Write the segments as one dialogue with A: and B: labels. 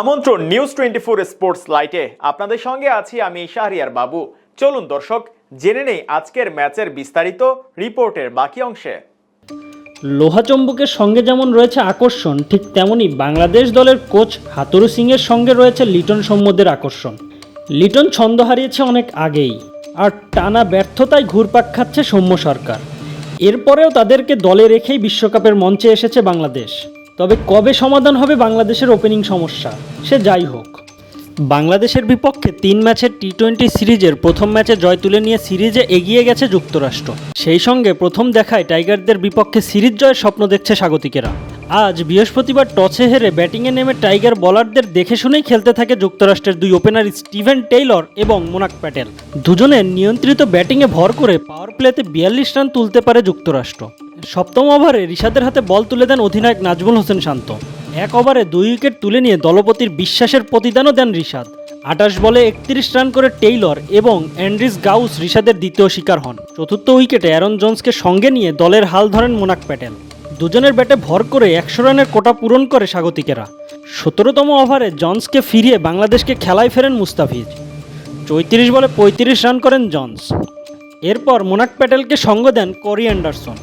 A: আমন্ত্রণ news twenty four sports লাইটে আপনাদের সঙ্গে আছি আমি শাহরিয়ার বাবু। চলুন দর্শক, জেনে নেই আজকের ম্যাচের বিস্তারিত রিপোর্টের বাকি অংশে।
B: লোহাচম্বুকের সঙ্গে যেমন রয়েছে আকর্ষণ, ঠিক তেমনি বাংলাদেশ দলের কোচ হাতুরু সিংয়ের সঙ্গে রয়েছে লিটন সম্মদের আকর্ষণ। লিটন ছন্দ হারিয়েছে অনেক আগেই, আর টানা ব্যর্থতায় ঘুরপাক খাচ্ছে সৌম্য সরকার। এরপরেও তাদেরকে দলে রেখেই বিশ্বকাপের মঞ্চে এসেছে বাংলাদেশ। তবে কবে সমাধান হবে বাংলাদেশের ওপেনিং সমস্যা? সে যাই হোক। বাংলাদেশের বিপক্ষে তিন ম্যাচের টি টোয়েন্টি সিরিজের প্রথম ম্যাচে জয় তুলে নিয়ে সিরিজে এগিয়ে গেছে যুক্তরাষ্ট্র। সেই সঙ্গে প্রথম দেখায় টাইগারদের বিপক্ষে সিরিজ জয়ের স্বপ্ন দেখছে স্বাগতিকেরা। আজ বৃহস্পতিবার টসে হেরে ব্যাটিংয়ে নেমে টাইগার বলারদের দেখে শুনেই খেলতে থাকে যুক্তরাষ্ট্রের দুই ওপেনার স্টিভেন টেইলর এবং মোনাক প্যাটেল। দুজনের নিয়ন্ত্রিত ব্যাটিংয়ে ভর করে পাওয়ার প্লেতে বিয়াল্লিশ রান তুলতে পারে যুক্তরাষ্ট্র। সপ্তম ওভারে রিশাদের হাতে বল তুলে দেন অধিনায়ক নাজমুল হোসেন শান্ত। এক ওভারে দুই উইকেট তুলে নিয়ে দলপতির বিশ্বাসের প্রতিদানও দেন রিশাদ। আটাশ বলে একত্রিশ রান করে টেইলর এবং অ্যান্ড্রিস গাউস রিশাদের দ্বিতীয় শিকার হন। চতুর্থ উইকেটে অ্যারন জোন্সকে সঙ্গে নিয়ে দলের হাল ধরেন মোনাক প্যাটেল। দুজনের ব্যাটে ভর করে একশো রানের কোটা পূরণ করে স্বাগতিকেরা। সতেরোতম ওভারে জন্সকে ফিরিয়ে বাংলাদেশকে খেলায় ফেরেন মুস্তাফিজ। চৌত্রিশ বলে পঁয়ত্রিশ রান করেন জন্স। এরপর মোনাক প্যাটেলকে সঙ্গ দেন করি অ্যান্ডারসন।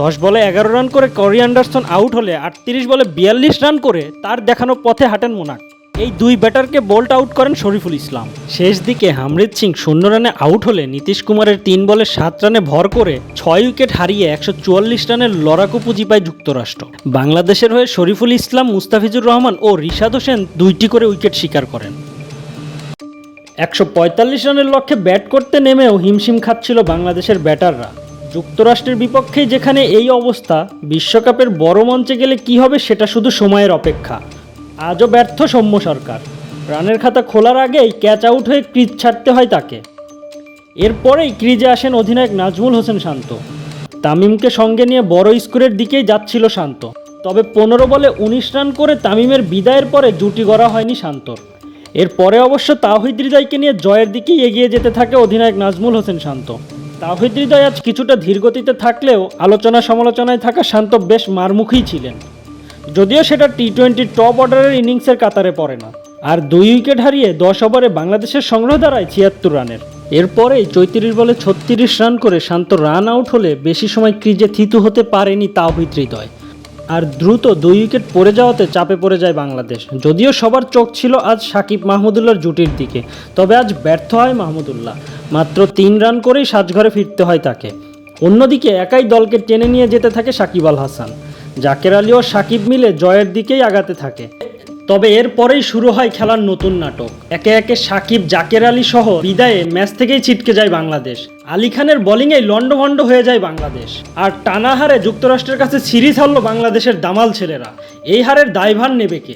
B: দশ বলে এগারো রান করে করি অ্যান্ডারসন আউট হলে আটত্রিশ বলে বিয়াল্লিশ রান করে তার দেখানো পথে হাঁটেন মোনাক। এই দুই ব্যাটারকে বোল্ট আউট করেন শরীফুল ইসলাম। শেষ দিকে হামরিত সিং শূন্য রানে আউট হলে নীতিশ কুমারের তিন বলে সাত রানে ভর করে ছয় উইকেট হারিয়ে একশো চুয়াল্লিশ রানের লড়াকু পুঁজি পায় যুক্তরাষ্ট্র। বাংলাদেশের হয়ে শরীফুল ইসলাম, মুস্তাফিজুর রহমান ও রিশাদ হোসেন দুইটি করে উইকেট শিকার করেন। একশো পঁয়তাল্লিশ রানের লক্ষ্যে ব্যাট করতে নেমেও হিমশিম খাচ্ছিল বাংলাদেশের ব্যাটাররা। যুক্তরাষ্ট্রের বিপক্ষেই যেখানে এই অবস্থা, বিশ্বকাপের বড় মঞ্চে গেলে কি হবে সেটা শুধু সময়ের অপেক্ষা। আজও ব্যর্থ সৌম্য সরকার। রানের খাতা খোলার আগেই ক্যাচ আউট হয়ে ক্রিজ ছাড়তে হয় তাকে। এরপরেই ক্রিজে আসেন অধিনায়ক নাজমুল হোসেন শান্ত। তামিমকে সঙ্গে নিয়ে বড় স্কোরের দিকেই যাচ্ছিল শান্ত। তবে পনেরো বলে উনিশ রান করে তামিমের বিদায়ের পরে জুটি গড়া হয়নি শান্তর। এরপরে অবশ্য তাওহিদ হৃদয়কে নিয়ে জয়ের দিকেই এগিয়ে যেতে থাকে অধিনায়ক নাজমুল হোসেন শান্ত। তাওহিদ হৃদয় আজ কিছুটা ধীরগতিতে থাকলেও আলোচনা সমালোচনায় থাকা শান্ত বেশ মারমুখী ছিলেন। যদিও সেটা টি টোয়েন্টি টপ অর্ডারের ইনিংসের কাতারে পড়ে না। আর দুই উইকেট হারিয়ে দশ ওভারে বাংলাদেশের সংগ্রহ দাঁড়ায় ছিয়াত্তর রানের। এরপরেই চৈত্রিশ বলে ছত্রিশ রান করে শান্ত রান আউট হলে বেশি সময় ক্রিজে থিতু হতে পারেনি তাওহিদ হৃদয় আর দ্রুত দুই উইকেট পড়ে যাওয়াতে চাপে পড়ে যায় বাংলাদেশ। যদিও সবার চোখ ছিল আজ সাকিব মাহমুদুল্লাহর জুটির দিকে, তবে আজ ব্যর্থ হয় মাহমুদুল্লাহ। মাত্র তিন রান করেই সাজঘরে ফিরতে হয় তাকে। অন্যদিকে একাই দলকে টেনে নিয়ে যেতে থাকে সাকিব আল হাসান। জাকের আলী ও সাকিব মিলে জয়ের দিকেই আগাতে থাকে। তবে এরপরেই শুরু হয় খেলার নতুন নাটক। একে একে সাকিব, জাকের আলী সহ বিদায়ে ম্যাচ থেকেই ছিটকে যায় বাংলাদেশ। আলী খানের বোলিংয়ে লন্ডভন্ড হয়ে যায় বাংলাদেশ। আর টানা হারে যুক্তরাষ্ট্রের কাছে সিরিজ হারল বাংলাদেশের দামাল ছেলেরা। এই হারের দায়ভার নেবে কে?